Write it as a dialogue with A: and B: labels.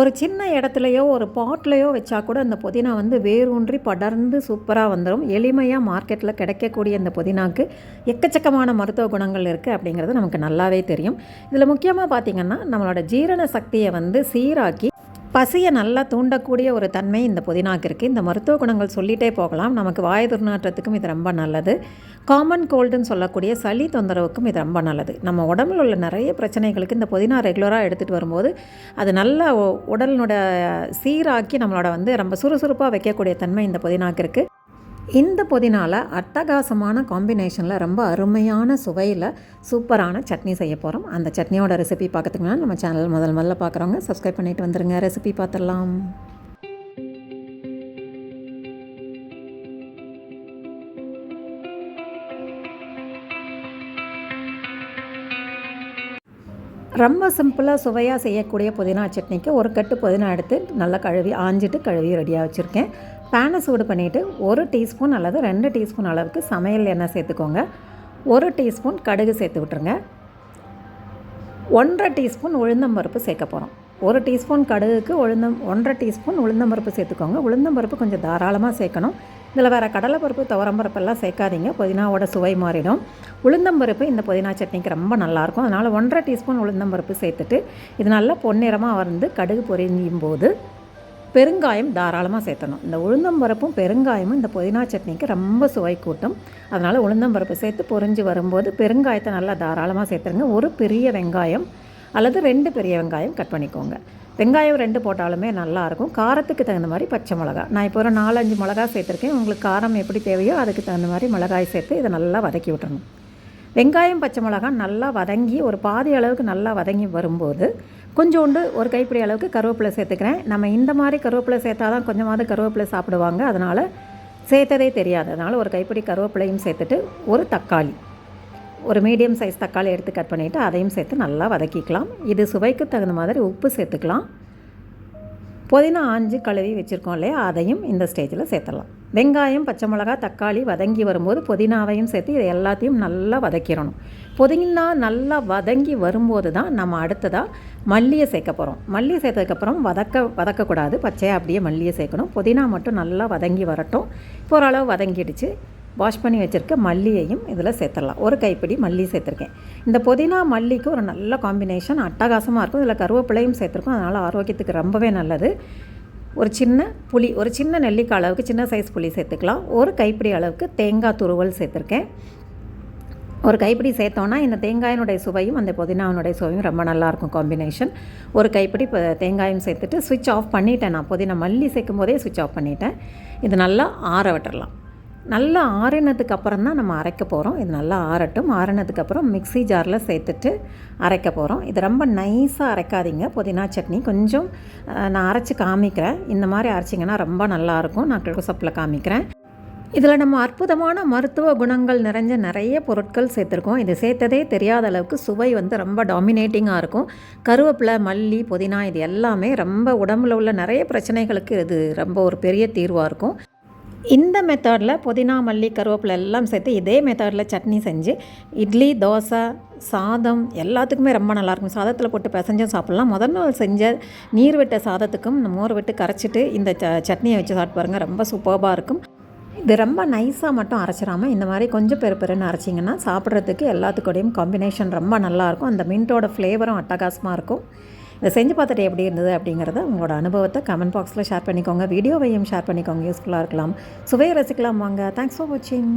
A: ஒரு சின்ன இடத்துலையோ ஒரு பாட்லேயோ வச்சா கூட அந்த புதினா வந்து வேரூன்றி படர்ந்து சூப்பராக வந்துடும் எளிமையாக மார்க்கெட்டில் கிடைக்கக்கூடிய அந்த புதினாக்கு எக்கச்சக்கமான மருத்துவ குணங்கள் இருக்குது அப்படிங்கிறது நமக்கு நல்லாவே தெரியும். இதில் முக்கியமாக பார்த்திங்கன்னா நம்மளோட ஜீரண சக்தியை வந்து சீராக்கி பசியை நல்லா தூண்டக்கூடிய ஒரு தன்மை இந்த புதினாக்கு இருக்குது இந்த மருத்துவ குணங்கள் சொல்லிகிட்டே போகலாம். நமக்கு வாய் துர்நாற்றத்துக்கும் இது ரொம்ப நல்லது. காமன் கோல்டுன்னு சொல்லக்கூடிய சளி தொந்தரவுக்கும் இது ரொம்ப நல்லது. நம்ம உடம்புல உள்ள நிறைய பிரச்சனைகளுக்கு இந்த புதினா ரெகுலராக எடுத்துகிட்டு வரும்போது அது நல்ல உடலினோட சீராக்கி நம்மளோட வந்து ரொம்ப சுறுசுறுப்பாக வைக்கக்கூடிய தன்மை இந்த புதினாக்கு இருக்குது இந்த புதினால அட்டகாசமான காம்பினேஷனில் ரொம்ப அருமையான சுவையில் சூப்பரான சட்னி செய்ய போகிறோம் அந்த சட்னியோட ரெசிபி பார்க்கறதுக்குனா நம்ம சேனல் முதல் முதல்ல பார்க்குறவங்க சப்ஸ்கிரைப் பண்ணிட்டு வந்துருங்க. ரெசிபி பார்த்துடலாம். ரொம்ப சிம்பிளாக சுவையாக செய்யக்கூடிய புதினா சட்னிக்கு ஒரு கட்டு புதினா எடுத்து நல்லா கழுவி ஆஞ்சிட்டு கழுவி ரெடியாக வச்சுருக்கேன். பேனை சூடு பண்ணிவிட்டு ஒரு டீஸ்பூன் அல்லது ரெண்டு டீஸ்பூன் அளவுக்கு சமையல் எண்ணெய் சேர்த்துக்கோங்க. ஒரு டீஸ்பூன் கடுகு சேர்த்து விட்ருங்க ஒன்றரை டீஸ்பூன் உளுந்தம்பருப்பு சேர்க்க போகிறோம் ஒரு டீஸ்பூன் கடுகுக்கு உளுந்தம் ஒன்றரை டீஸ்பூன் உளுந்தம்பருப்பு சேர்த்துக்கோங்க. உளுந்தம்பருப்பு கொஞ்சம் தாராளமாக சேர்க்கணும். இதில் வேறு கடலைப்பருப்பு துவரம்பருப்பெல்லாம் சேர்க்காதீங்க. புதினாவோட சுவை மாறிடும். உளுந்தம்பருப்பு இந்த புதினா சட்னிக்கு ரொம்ப நல்லாயிருக்கும் அதனால் ஒன்றரை டீஸ்பூன் உளுந்தம்பருப்பு சேர்த்துட்டு இது நல்லா பொன்னிறமாக வந்து கடுகு பொரிஞ்சும் போது பெருங்காயம் தாராளமாக சேர்த்தணும். இந்த உளுந்தம்பருப்பும் பெருங்காயமும் இந்த புதினா சட்னிக்கு ரொம்ப சுவை கூட்டும். அதனால் உளுந்தம்பருப்பு சேர்த்து பொரிஞ்சு வரும்போது பெருங்காயத்தை நல்லா தாராளமாக சேர்த்துருங்க. ஒரு பெரிய வெங்காயம் அல்லது ரெண்டு பெரிய வெங்காயம் கட் பண்ணிக்கோங்க. வெங்காயம் ரெண்டு போட்டாலுமே நல்லாயிருக்கும் காரத்துக்கு தகுந்த மாதிரி பச்சை மிளகா. நான் இப்போ ஒரு நாலஞ்சு மிளகா சேர்த்துருக்கேன். உங்களுக்கு காரம் எப்படி தேவையோ அதுக்கு தகுந்த மாதிரி மிளகாய் சேர்த்து இதை நல்லா வதக்கி விட்டுறணும். வெங்காயம் பச்சை மிளகா நல்லா வதங்கி ஒரு பாதி அளவுக்கு நல்லா வதங்கி வரும்போது கொஞ்சோண்டு ஒரு கைப்பிடி அளவுக்கு கருவேப்பிலை சேர்த்துக்கிறேன். நம்ம இந்த மாதிரி கருவேப்பிலை சேர்த்தா தான் கொஞ்சமாவது கருவேப்பிலை சாப்பிடுவாங்க. அதனால் சேர்த்ததே தெரியாது. அதனால் ஒரு கைப்பிடி கருவேப்பிலையும் சேர்த்துட்டு ஒரு தக்காளி ஒரு மீடியம் சைஸ் தக்காளி எடுத்து கட் பண்ணிவிட்டு அதையும் சேர்த்து நல்லா வதக்கிக்கலாம். இது சுவைக்கு தகுந்த மாதிரி உப்பு சேர்த்துக்கலாம். புதினா ஆஞ்சு கழுவி வச்சுருக்கோம் இல்லையா? அதையும் இந்த ஸ்டேஜில் சேர்த்துடலாம். வெங்காயம் பச்சை மிளகா தக்காளி வதங்கி வரும்போது புதினாவையும் சேர்த்து இதை எல்லாத்தையும் நல்லா வதக்கிடணும். புதினா நல்லா வதங்கி வரும்போது தான் நம்ம அடுத்ததாக மல்லியை சேர்க்க போகிறோம் மல்லியை சேர்த்ததுக்கப்புறம் வதக்க வதக்கக்கூடாது. பச்சையாக அப்படியே மல்லியை சேர்க்கணும். புதினா மட்டும் நல்லா வதங்கி வரட்டும். இப்போ ஓரளவு வதங்கிடுச்சு. வாஷ் பண்ணி வச்சுருக்க மல்லியையும் இதில் சேர்த்துடலாம். ஒரு கைப்பிடி மல்லி சேர்த்துருக்கேன். இந்த புதினா மல்லிக்கு ஒரு நல்ல காம்பினேஷன். அட்டகாசமாக இருக்கும். இதில் கருவேப்பிலையும் சேர்த்துருக்கோம். அதனால் ஆரோக்கியத்துக்கு ரொம்பவே நல்லது. ஒரு சின்ன புளி ஒரு சின்ன நெல்லிக்காய் அளவுக்கு சின்ன சைஸ் புளி சேர்த்துக்கலாம். ஒரு கைப்பிடி அளவுக்கு தேங்காய் துருவல் சேர்த்துருக்கேன். ஒரு கைப்பிடி சேர்த்தோன்னா இந்த தேங்காயினுடைய சுவையும் அந்த புதினாவினுடைய சுவையும் ரொம்ப நல்லாயிருக்கும் காம்பினேஷன் ஒரு கைப்பிடி இப்போ தேங்காயும் சேர்த்துட்டு சுவிட்ச் ஆஃப் பண்ணிட்டேன் நான். புதினா மல்லி சேர்க்கும் போதே சுவிட்ச் ஆஃப் பண்ணிட்டேன். இது நல்லா ஆற விட்டுடலாம் நல்லா ஆறினதுக்கு அப்புறம் தான் நம்ம அரைக்க போகிறோம் இது நல்லா ஆறட்டும். ஆறினதுக்கப்புறம் மிக்சி ஜாரில் சேர்த்துட்டு அரைக்க போகிறோம் இது ரொம்ப நைஸாக அரைக்காதீங்க. புதினா சட்னி கொஞ்சம் நான் அரைச்சி காமிக்கிறேன். இந்த மாதிரி அரைச்சிங்கன்னா ரொம்ப நல்லாயிருக்கும் நான் கிழக்கு காமிக்கிறேன். இதில் நம்ம அற்புதமான மருத்துவ குணங்கள் நிறைஞ்ச நிறைய பொருட்கள் சேர்த்துருக்கோம். இது சேர்த்ததே தெரியாத அளவுக்கு சுவை வந்து ரொம்ப டாமினேட்டிங்காக இருக்கும். கருவேப்பிலை மல்லி புதினா இது எல்லாமே ரொம்ப உடம்புல உள்ள நிறைய பிரச்சனைகளுக்கு இது ரொம்ப ஒரு பெரிய தீர்வாக இருக்கும். இந்த மெத்தடில் புதினா மல்லி கருவேப்பிலை எல்லாம் சேர்த்து இதே மெத்தடில் சட்னி செஞ்சு இட்லி தோசை சாதம் எல்லாத்துக்குமே ரொம்ப நல்லாயிருக்கும் சாதத்தில் போட்டு பிசைஞ்சும் சாப்பிட்லாம். முதல் நாள் செஞ்ச நீர் விட்ட சாதத்துக்கும் மோர் விட்டு கரைச்சிட்டு இந்த ச சட்னியை வச்சு சாப்பிட்டு பாருங்கள் ரொம்ப சூப்பர்பாக இருக்கும். இது ரொம்ப நைஸாக மட்டும் அரைச்சிடாமல் இந்த மாதிரி கொஞ்சம் பெரு பெருன்னு அரைச்சிங்கன்னா சாப்பிட்றதுக்கு எல்லாத்துக்கூடையும் காம்பினேஷன் ரொம்ப நல்லாயிருக்கும் அந்த மின்ட்டோட ஃப்ளேவரும் அட்டகாசமாக இருக்கும். இதை செஞ்சு பார்த்துட்டு எப்படி இருந்தது அப்படிங்கிறத உங்களோட அனுபவத்தை கமெண்ட் பாக்ஸில் ஷேர் பண்ணிக்கோங்க. வீடியோவையும் ஷேர் பண்ணிக்கோங்க. யூஸ்ஃபுல்லாக இருக்கலாம். சுவையை ரசிக்கலாம் வாங்க. தேங்க்ஸ் ஃபார் வாட்சிங்